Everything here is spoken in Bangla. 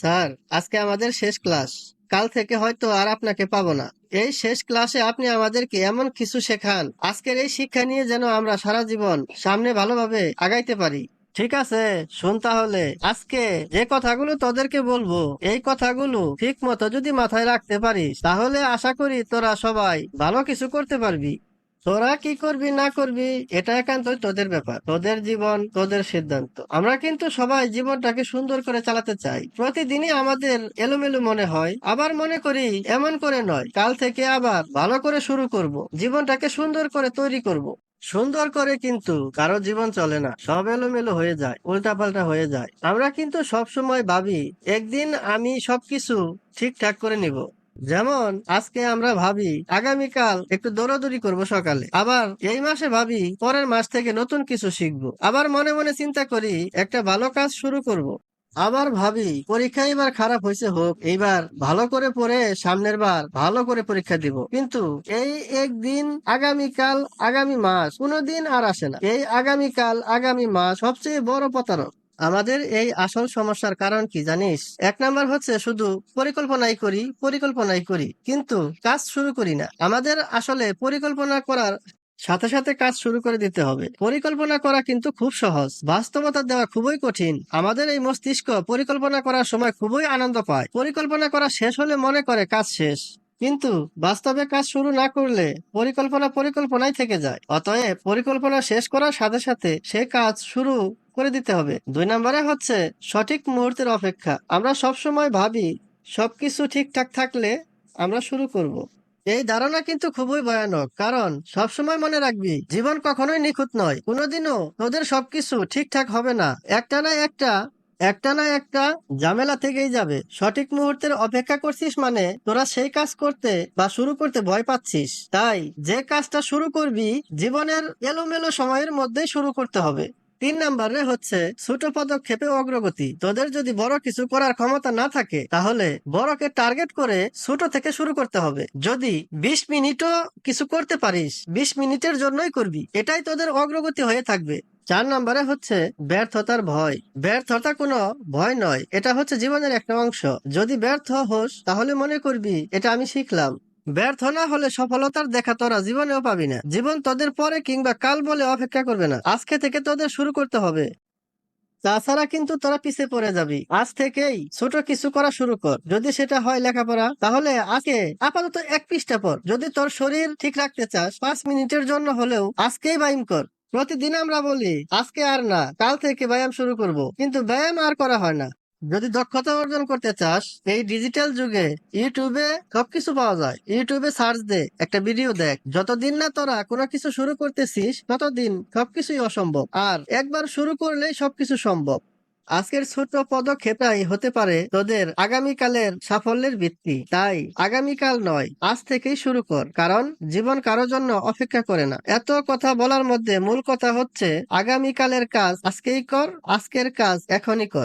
স্যার, আজকে আমাদের শেষ ক্লাস। কাল থেকে হয়তো আর আপনাকে পাবো না। এই শেষ ক্লাসে আপনি আমাদেরকে এমন কিছু শেখান। আজকের এই শিক্ষা নিয়ে যেন আমরা সারা জীবন সামনে ভালোভাবে আগাইতে পারি। ঠিক আছে, শুন তাহলে। আজকে যে কথাগুলো তোদেরকে বলব, এই কথাগুলো ঠিক মতো যদি মাথায় রাখতে পারিস, তাহলে আশা করি তোরা সবাই ভালো কিছু করতে পারবি। তোরা কি করবি, না করবি, এটা একান্তই তোদের ব্যাপার, তোদের জীবন, তোদের সিদ্ধান্ত। আমরা কিন্তু সবাই জীবনটাকে সুন্দর করে চালাতে চাই। প্রতিদিনই আমাদের এলোমেলো মনে হয়, আবার মনে করি এমন করে নয়, কাল থেকে আবার ভালো করে শুরু করব, জীবনটাকে সুন্দর করে তৈরি করব। সুন্দর করে কিন্তু কারও জীবন চলে না, সব এলোমেলো হয়ে যায়, উল্টাপাল্টা হয়ে যায়। আমরা কিন্তু সব সময় ভাবি, একদিন আমি সবকিছু ঠিকঠাক করে নিব। যেমন আজকে আমরা ভাবি, আগামীকাল একটু দৌড়াদৌড়ি করব সকালে। আবার এই মাসে ভাবি, পরের মাস থেকে নতুন কিছু শিখব। আবার মনে মনে চিন্তা করি, একটা ভালো কাজ শুরু করব। আবার ভাবি, পরীক্ষা এবার খারাপ হয়েছে হোক, এইবার ভালো করে পড়ে সামনের বার ভালো করে পরীক্ষা দিব। কিন্তু এই একদিন আগামীকাল, আগামী মাস কোনোদিন আর আসে না। এই আগামীকাল, আগামী মাস সবচেয়ে বড় প্রতারক। আমাদের এই আসল সমস্যার কারণ কি জানিস? এক নাম্বার হচ্ছে শুধু পরিকল্পনাই করি পরিকল্পনাই করি, কিন্তু কাজ শুরু করি না। আমাদের আসলে পরিকল্পনা করার সাথে সাথে কাজ শুরু করে দিতে হবে। পরিকল্পনা করা কিন্তু খুব সহজ। বাস্তবতা দেওয়া খুবই কঠিন। আমাদের এই মস্তিষ্ক পরিকল্পনা করার সময় খুবই আনন্দ পায়। পরিকল্পনা করা শেষ হলে মনে করে কাজ শেষ। কিন্তু বাস্তবে কাজ শুরু না করলে পরিকল্পনা পরিকল্পনাই থেকে যায়। অতএব পরিকল্পনা শেষ করার সাথে সাথে সে কাজ শুরু করে দিতে হবে। দুই নম্বরে হচ্ছে সঠিক মুহূর্তের অপেক্ষা। আমরা সব সময় ভাবি, সবকিছু ঠিকঠাক থাকলে আমরা শুরু করব। এই ধারণা কিন্তু খুবই ভয়ানক, কারণ সবসময় মনে রাখবি, জীবন কখনোই নিখুঁত নয়। কোনোদিনও তোদের সবকিছু ঠিকঠাক হবে না। একটা না একটা একটা না একটা ঝামেলা থেকেই যাবে। সঠিক মুহূর্তের অপেক্ষা করছিস মানে তোরা সেই কাজ করতে বা শুরু করতে ভয় পাচ্ছিস। তাই যে কাজটা শুরু করবি, জীবনের এলোমেলো সময়ের মধ্যেই শুরু করতে হবে। তিন নাম্বারে হচ্ছে, ছোট পদক্ষেপে অগ্রগতি। তোদের যদি বড় কিছু করার ক্ষমতা না থাকে, তাহলে বড়কে টার্গেট করে ছোট থেকে শুরু করতে হবে। যদি বিশ মিনিটও কিছু করতে পারিস, বিশ মিনিটের জন্যই করবি। এটাই তোদের অগ্রগতি হয়ে থাকবে। চার নম্বরে হচ্ছে, ব্যর্থতার ভয়। ব্যর্থতা কোনো ভয় নয়, এটা হচ্ছে জীবনের একটা অংশ। যদি ব্যর্থ হোস, তাহলে মনে করবি, এটা আমি শিখলাম। ব্যর্থ না হলে সফলতার দেখা তোরা জীবনেও পাবি না। জীবন তোদের পরে কিংবা কাল বলে অপেক্ষা করবে না। আজকে থেকে তোদের শুরু করতে হবে। তাছাড়া কিন্তু তোরা পিছিয়ে পড়ে যাবি। আজ থেকেই ছোট কিছু করা শুরু কর। যদি সেটা হয় লেখাপড়া, তাহলে আজকে আপাতত এক পৃষ্ঠা পর যদি তোর শরীর ঠিক রাখতে চাস, পাঁচ মিনিটের জন্য হলেও আজকেই ব্যায়াম কর। প্রতিদিন আমরা বলি, আজকে আর না, কাল থেকে ব্যায়াম শুরু করব। কিন্তু ব্যায়াম আর করা হয় না। যদি দক্ষতা অর্জন করতে চাস, এই ডিজিটাল যুগে ইউটিউবে সবকিছু পাওয়া যায়। ইউটিউবে সার্চ দে, একটা ভিডিও দেখ। যতদিন না তোরা কোনো কিছু শুরু করতেছিস, ততদিন সবকিছুই অসম্ভব। আর একবার শুরু করলেই সবকিছু সম্ভব। আজকের ছোট পদক্ষেপটাই হতে পারে তোদের আগামীকালের সাফল্যের ভিত্তি। তাই আগামীকাল নয়, আজ থেকেই শুরু কর। কারণ জীবন কারও জন্য অপেক্ষা করে না। এত কথা বলার মধ্যে মূল কথা হচ্ছে, আগামীকালের কাজ আজকেই কর, আজকের কাজ এখনই কর।